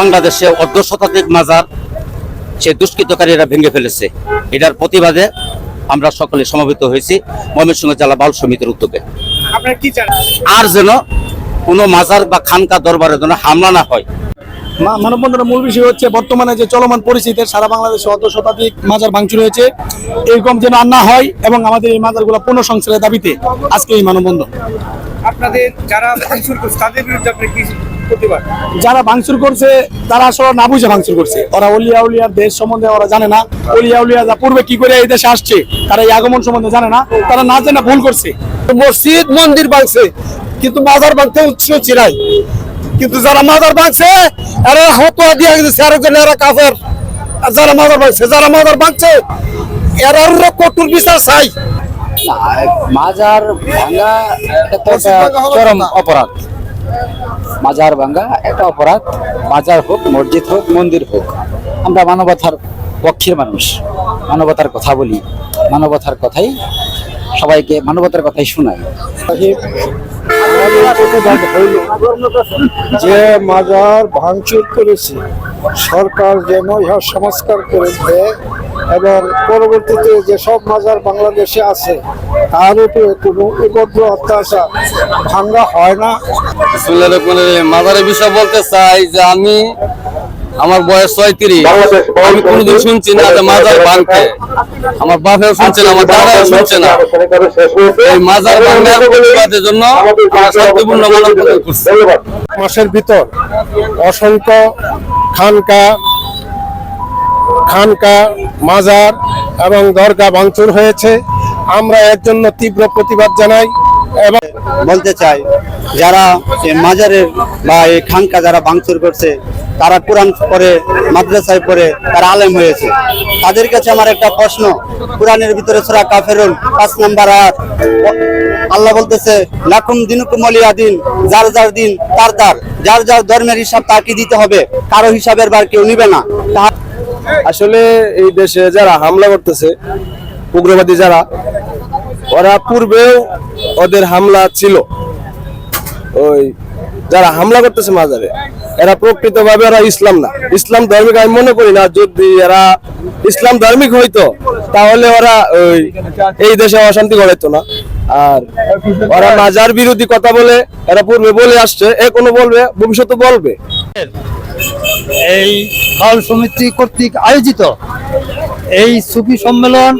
বাংলাদেশে অর্ধ শতাধিক মাজার সে দুষ্কৃতকারীরা ভেঙে ফেলেছে। এটার প্রতিবাদে আমরা সকলে সমবেত হয়েছি ময়মনসিংহ জেলা বাউল সমিতির উদ্যোগে। আপনারা কি চান? আর যেন কোনো মাজার বা খানকা দরবারে যেন হামলা না হয়। মানববন্ধনের মূল বিষয় হচ্ছে বর্তমানে যে চলমান পরিস্থিতিতে সারা বাংলাদেশে অর্ধ শতাধিক মাজার ভাঙচুর হয়েছে। এরকম যেন আর না হয় এবং আমাদের এই মাজারগুলো পুনঃসংস্কারের দাবিতে আজকে এই মানববন্ধন আপনাদের যারা তাদের বিরুদ্ধে আপনি কি প্রতিবাদ যারা ভাঙচুর করছে তারা আসলে না বুঝে ভাঙচুর করছে। ওরা অলিয়া উলিয়ার দেশ সম্বন্ধে ওরা জানে না। অলিয়া উলিয়া যা পূর্বে কি করে এই দেশে আসছে তারা এই আগমন সম্বন্ধে জানে না। তারা না জেনে ভুল করছে। মসজিদ মন্দির ভাঙছে কিন্তু মাজার ভাঙতে উৎস চিরাই কিন্তু যারা মাজার ভাঙছে এরা হতোয়া দিয়ে গেছে আরেকজন এরা কাফের। আর যারা মাজার ভাঙছে যারা মাজার ভাঙছে এরা কঠোর বিচার চাই। মাজার এটা তো চরম অপরাধ। মাজার ভাঙ্গা, একটা অপরাধ, মাজার হোক, মসজিদ হোক, মন্দির হোক। আমরা মানবতার পক্ষের মানুষ। মানবতার কথা বলি। মানবতার কথাই সবাইকে, মানবতার কথাই শোনাই। যে মাজার ভাঙচুর করেছে, সরকার যেন ইহা সংস্কার করে দেয় এবং পরবর্তীতে যেসব মাজার বাংলাদেশে আছে তার উপরে কোনো উপদ্র অত্যাচার ভাঙ্গা হয় না। মাজারের বিষয় বলতে চাই যে আমি আমার বয়স ছয়ত্রিশ। আমি কোনোদিন শুনছি না যে মাজার ভাঙতে আমার বাপেও শুনছে না আমার দাদাও শুনছে না। এই মাজার ভাঙার জন্য শান্তিপূর্ণ করছি। মাসের ভিতর অসংখ্য খানকা খানকা, মাজার এবং দরগা ভাঙচুর হয়েছে। আমরা এর জন্য তীব্র প্রতিবাদ জানাই এবং বলতে চাই, যারা মাজারের বা এই খানকা যারা ভাঙচুর করছে, তারা কোরআন পড়ে, মাদ্রাসায় পড়ে, তারা আলেম হয়েছে। তাদের কাছে আমার একটা প্রশ্ন, কোরআনের ভিতরে সূরা কাফেরুন পাঁচ নাম্বার আয়াত। আল্লাহ বলতেছে, লাকুম দিনুকুম ওয়ালিয়া দিন, যার যার দিন তার তার। যার যার ধর্মের হিসাব তাকে দিতে হবে, কারও হিসাবের বার কেউ নিবে না। আসলে এই দেশে যারা হামলা করতেছে, উগ্রবাদী যারা, ওরা পূর্বেও ওদের হামলা ছিল। ওই যারা হামলা করতেছে মাজারে, এরা প্রকৃতভাবে ওরা ইসলাম না। ইসলাম ধর্মিক, আমি মনে করি না, যদি এরা ইসলাম ধর্মিক হইতো, তাহলে ওরা ওই এই দেশে অশান্তি গড়াইতো না। আর ওরা মাজার বিরোধী কথা বলে, এরা পূর্বে বলে আসছে এ কোনো বলবে, ভবিষ্যতে বলবে। এই বাউল সমিতি কর্তৃক আয়োজিত এই সুফি সম্মেলন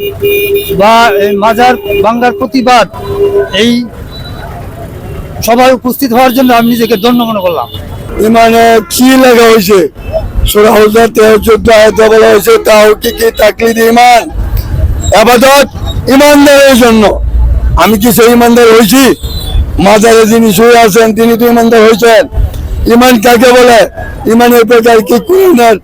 বা মাজার বাংলার প্রতিবাদ, এই সবাই উপস্থিত হওয়ার জন্য আমি নিজেকে ধন্য মনে করলাম। ইমানে কি লেখা হয়েছে? সুরা হাউজার তেরো চোদ্দ আয়তে বলা হয়েছে, তাও কি কি তাকলিদ ইমান আবাদত ইমানদারের জন্য। আমি কি সেই ইমানদার হয়েছি? মাজারে যিনি শুয়ে আছেন, তিনি তো ইমানদার হয়েছেন। ইমান কাকে বলে? ইমানের প্রকার কি কোরআনের